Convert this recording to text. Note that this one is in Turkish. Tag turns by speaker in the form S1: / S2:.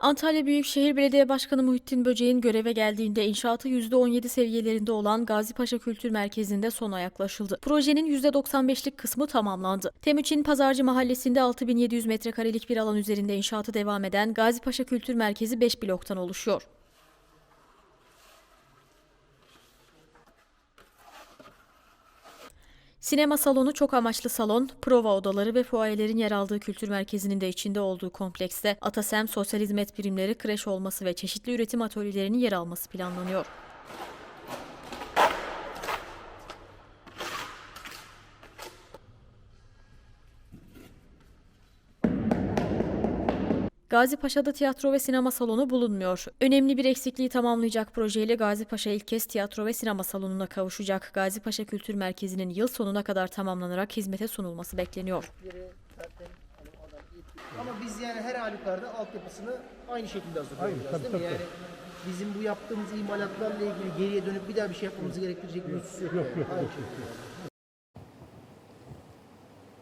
S1: Antalya Büyükşehir Belediye Başkanı Muhittin Böceğin göreve geldiğinde inşaatı %17 seviyelerinde olan Gazipaşa Kültür Merkezi'nde sona yaklaşıldı. Projenin %95'lik kısmı tamamlandı. Temuçin Pazarcı Mahallesi'nde 6700 metrekarelik bir alan üzerinde inşaatı devam eden Gazipaşa Kültür Merkezi 5 bloktan oluşuyor. Sinema salonu, çok amaçlı salon, prova odaları ve fuayelerin yer aldığı kültür merkezinin de içinde olduğu komplekste Atasem sosyal hizmet birimleri, kreş olması ve çeşitli üretim atölyelerinin yer alması planlanıyor. Gazi Paşa'da tiyatro ve sinema salonu bulunmuyor. Önemli bir eksikliği tamamlayacak projeyle Gazi Paşa ilk kez tiyatro ve sinema salonuna kavuşacak. Gazi Paşa Kültür Merkezi'nin yıl sonuna kadar tamamlanarak hizmete sunulması bekleniyor.
S2: Ama biz yani her halükarda altyapısını aynı şekilde hazırlayacağız
S3: tabii,
S2: değil mi?
S3: tabii,
S2: Yani bizim bu yaptığımız imalatlarla ilgili geriye dönüp bir daha bir şey yapmamızı gerektirecek bir husus yok.
S3: Yok yok.